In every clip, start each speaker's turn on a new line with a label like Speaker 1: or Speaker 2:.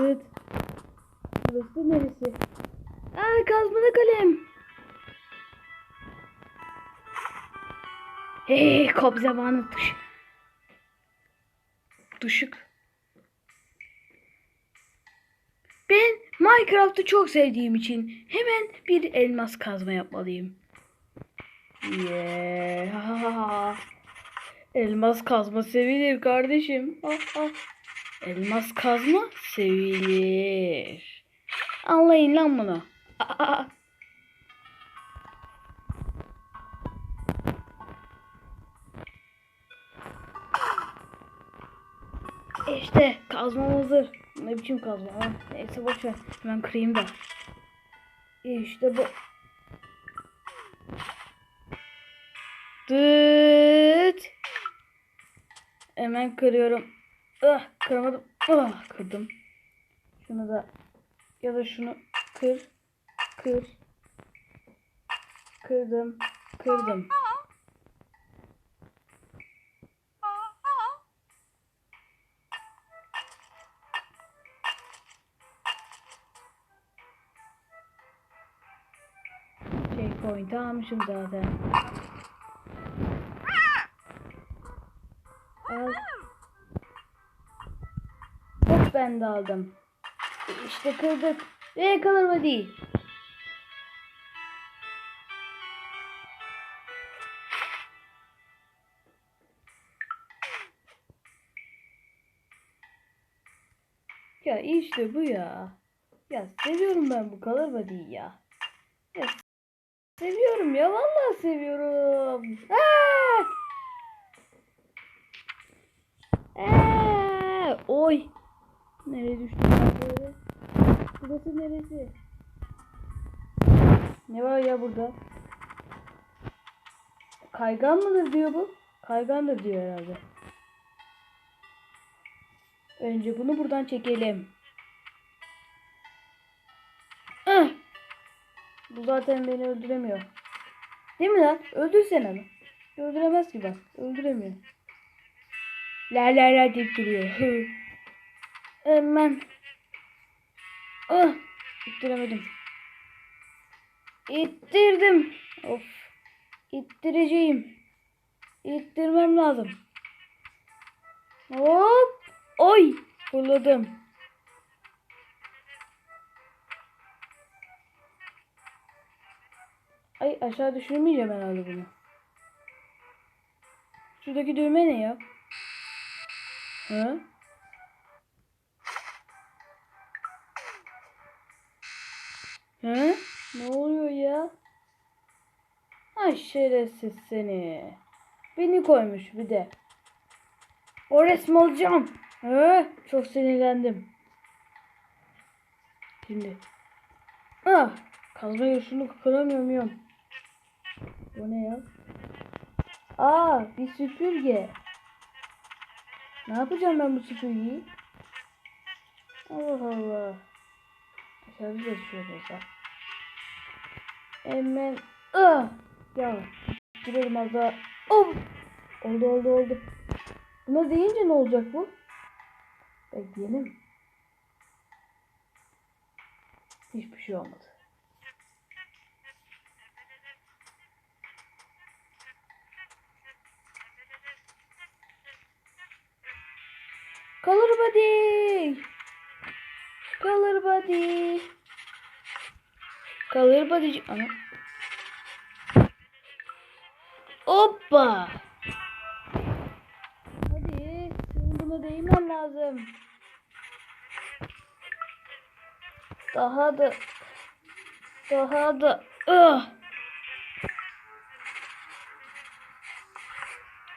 Speaker 1: Evet. Burası neresi? Aa kazmalı kalem. Hey kop zamanı tuş. Tuşuk. Ben Minecraft'ı çok sevdiğim için hemen bir elmas kazma yapmalıyım. Yeah. Elmas kazma sevilir kardeşim. Ah, ah. Elmas kazma sevilir. Anlayın lan bunu. İşte kazmam hazır. Ne biçim kazma ha? Neyse boş ver. Hemen kırayım da. İşte bu. Dıt. Hemen kırıyorum. Ah, kıramadım. Ah, kırdım. Şunu da ya da şunu kır. Kır. Kırdım. Kırdım. Checkpoint almışım zaten. Al. Ben de aldım. İşte kırdık. Ve kalırma değil. Ya işte bu ya. Ya seviyorum ben bu kalır değil ya. Ya seviyorum ya vallahi seviyorum. Aa! Aa! Oy. Nereye düştüm ben böyle? Burası neresi? Ne var ya burada? Kaygan mıdır diyor bu? Kaygandır diyor herhalde. Önce bunu buradan çekelim. Ah! Bu zaten beni öldüremiyor. Değil mi lan? Öldürsen onu. Öldüremez ki bak. Öldüremiyor. La la la deyip duruyor. Hemen. Ah! İttiremedim. İttirdim. Of. İttireceğim. İttirmem lazım. Hop. Oy. Fırladım. Ay aşağı düşürmeyeceğim herhalde bunu. Şuradaki düğme ne ya? Hı? Hı? Ne oluyor ya? Ay şerefsiz seni. Beni koymuş bir de. O resmi alacağım. Hı? Çok sinirlendim. Şimdi. Ah! Kazma şunu kıramıyor muyum? Bu ne ya? Aa, bir süpürge. Ne yapacağım ben bu süpürgeyi? Allah Allah. Şöyle bak. Hemen ah ya girelim az daha. Oh! Oldu oldu oldu. Buna deyince ne olacak bu? Bekleyelim. Hiçbir şey olmadı. Color body. Color body. Color body. Ana. Hoppa. Hadi. Senin buna değmen lazım. Daha da. Daha da. Ah.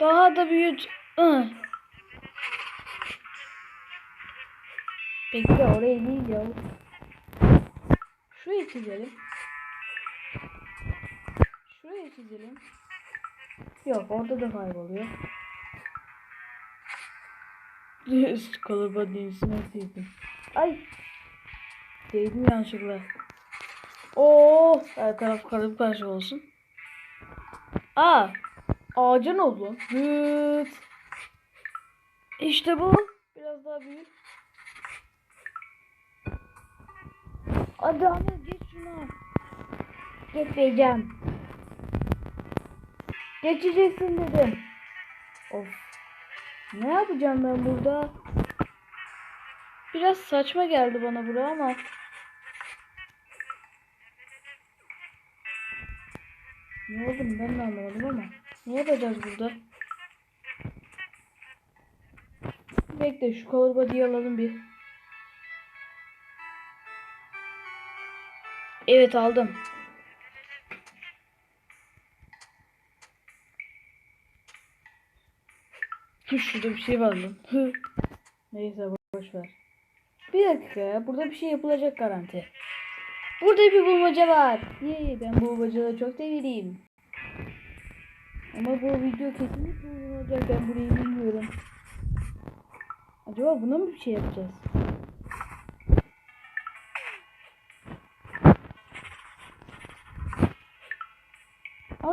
Speaker 1: Daha da büyüt. Ah. Bekle oraya değil ya. Şurayı çizelim. Şurayı çizelim. Yok orada da kayboluyor. Üst kalıba değilsin nasıl Ay. Değdim yanlışlıkla. Oo, her taraf karıp karşı olsun. Aa, ağaca ne oldu? Hıt. İşte bu. Biraz daha büyük. Hadi ama geç şuna. Geçmeyeceğim. Geçeceksin dedim. Of. Ne yapacağım ben burada? Biraz saçma geldi bana bura ama. Ne oldu ben de anlamadım ama. Ne yapacağız burada? Bekle şu color body'yi alalım bir. Evet aldım. Şurada bir şey var. Neyse boş ver. Bir dakika. Burada bir şey yapılacak garanti. Burada bir bulmaca var. Yee, ben bu bulmacaları çok severim. Ama bu video kesinlikle olacak. Ben burayı bilmiyorum. Acaba buna mı bir şey yapacağız?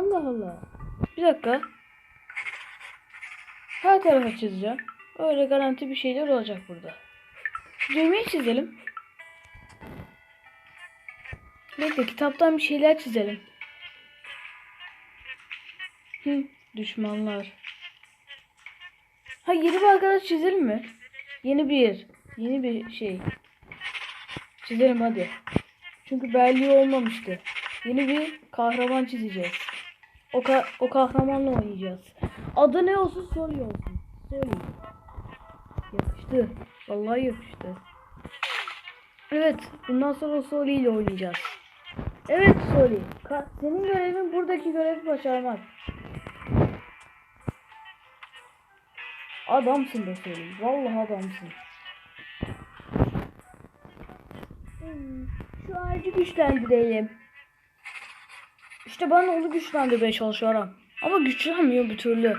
Speaker 1: Allah Allah. Bir dakika. Her tarafa çizeceğim. Öyle garanti bir şeyler olacak burada. Düğmeyi çizelim. Bekle kitaptan bir şeyler çizelim. Hı, düşmanlar. Ha yeni bir arkadaş çizelim mi? Yeni bir. Yeni bir şey. Çizelim hadi. Çünkü belli olmamıştı. Yeni bir kahraman çizeceğiz. O, ka- o kahramanla oynayacağız. Adı ne olsun soruyor olsun. Söyleyin. Yakıştı. Vallahi yakıştı. Evet. Bundan sonra Soli ile oynayacağız. Evet Soli. Senin görevin buradaki görevi başarmak. Adamsın be Soli. Vallahi adamsın. Hmm, Şu ağacı güçlendirelim. İşte ben onu güçlendirmeye çalışıyorum. Ama güçlenmiyor bir türlü.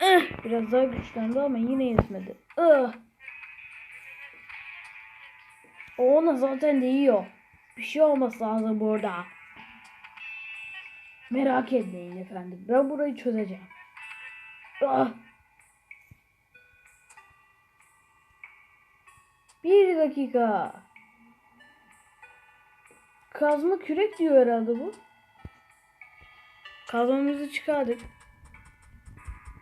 Speaker 1: Eh, biraz daha güçlendi ama yine yetmedi. Ah. O ona zaten değiyor. Bir şey olması lazım burada. Merak etmeyin efendim. Ben burayı çözeceğim. Ah. Bir dakika. Kazma kürek diyor herhalde bu. Kazmamızı çıkardık.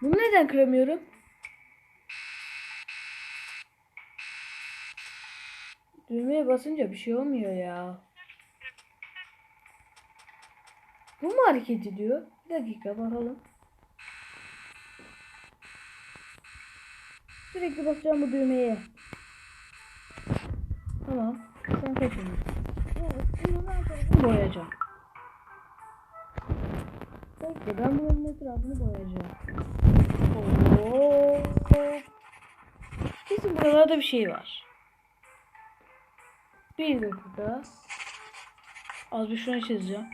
Speaker 1: Bunu neden kıramıyorum? Düğmeye basınca bir şey olmuyor ya. Bu mu hareket ediyor? Bir dakika bakalım. Sürekli basacağım bu düğmeye. Tamam. Sen kaçın. Boyayacağım. Bekle ben bunun etrafını boyayacağım. Oo. Kesin buralarda bir şey var. Bir dakika. Az bir şunu çizeceğim.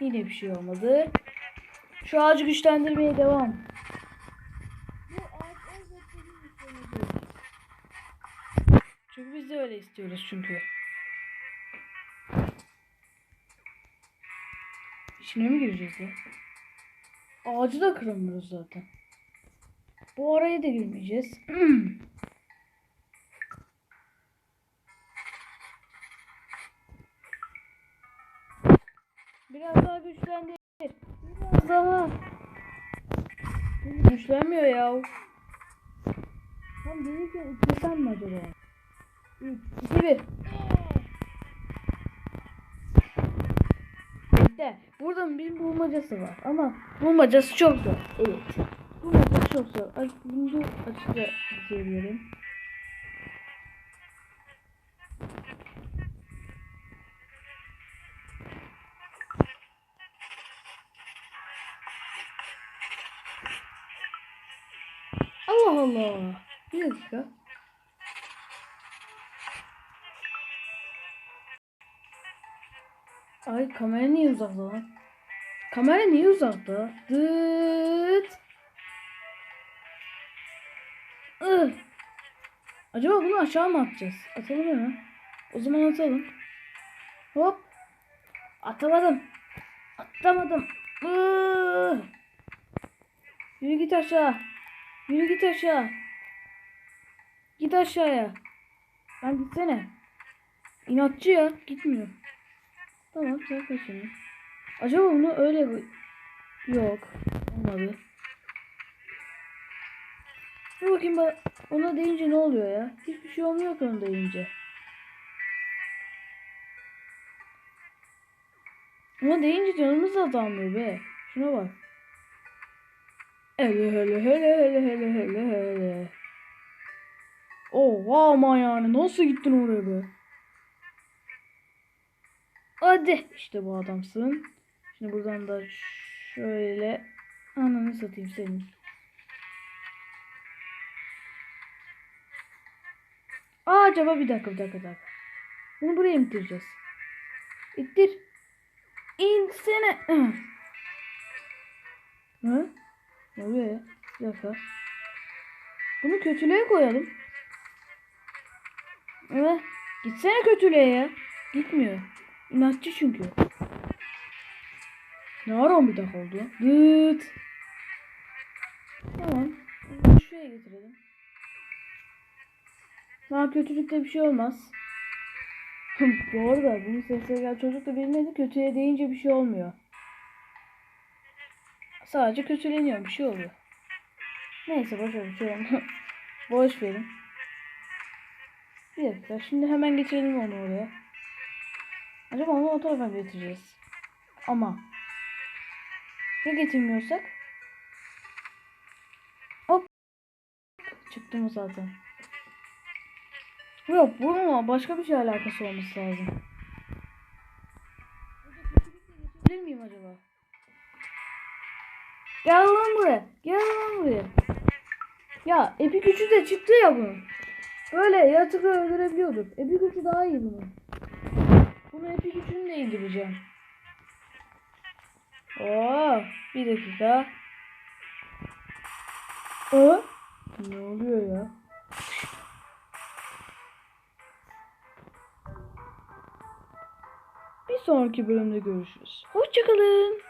Speaker 1: Yine bir şey olmadı. Şu ağacı güçlendirmeye devam. Bu ağaç elbette bir güçlenecek. Çünkü biz de öyle istiyoruz çünkü. İçine mi gireceğiz ya? Ağacı da kıramıyoruz zaten. Bu araya da girmeyeceğiz. Biraz daha güçlendir. Biraz daha. Güçlenmiyor ya. Tam değilken ikisem mi acaba? 3, 2, 1. Bekle. Burada bir bulmacası var ama bulmacası çok zor. Evet. Bulmacası çok zor. Ay, bunu açıkça söyleyelim. Allah Allah. Bir dakika. Ay kamera niye uzakta lan? Kamera niye uzakta? Dıt. Acaba bunu aşağı mı atacağız? Atalım hemen. O zaman atalım. Hop. Atamadım. Atamadım. Ih. Yürü git aşağı. Yürü git aşağı. Git aşağıya. Lan gitsene. İnatçı ya. Gitmiyor. Tamam sen kaçın. Acaba bunu öyle? Yok. Olmadı. Dur bakayım bak. Ona deyince ne oluyor ya? Hiçbir şey olmuyor ki onu deyince. Ona deyince canımız da azalmıyor be. Şuna bak. Hele hele hele hele hele hele hele. Oha ama yani nasıl gittin oraya be? Hadi işte bu adamsın. Şimdi buradan da şöyle ananı satayım senin. Aa acaba bir dakika bir dakika bir dakika. Bunu buraya mı ittireceğiz? İttir. İnsene. Hı? Ne oluyor? Bir dakika. Bunu kötülüğe koyalım. Evet. Gitsene kötülüğe ya. Gitmiyor. İnatçı çünkü. Ne ara 11 dakika oldu? Dıt. Tamam. Bunu şuraya getirelim. Daha kötülükte bir şey olmaz. Bu arada bunu gel çocuk da bilmedi. Kötüye deyince bir şey olmuyor. Sadece kötüleniyor bir şey oluyor. Neyse boş ver bir şey boş verin. Bir dakika şimdi hemen geçirelim onu oraya. Acaba onu o tarafa getireceğiz? Ama ya getirmiyorsak? Hop. Çıktı mı zaten? Yok bununla başka bir şey alakası olması lazım. Geçebilir miyim acaba? Gel lan buraya. Gel lan buraya. Ya epi gücü de çıktı ya bunun. Böyle yaratıkları öldürebiliyorduk. Epi gücü daha iyi bunun. Bunu epi gücünü de indireceğim. Oo, bir dakika. Aa, ne oluyor ya? Bir sonraki bölümde görüşürüz. Hoşçakalın.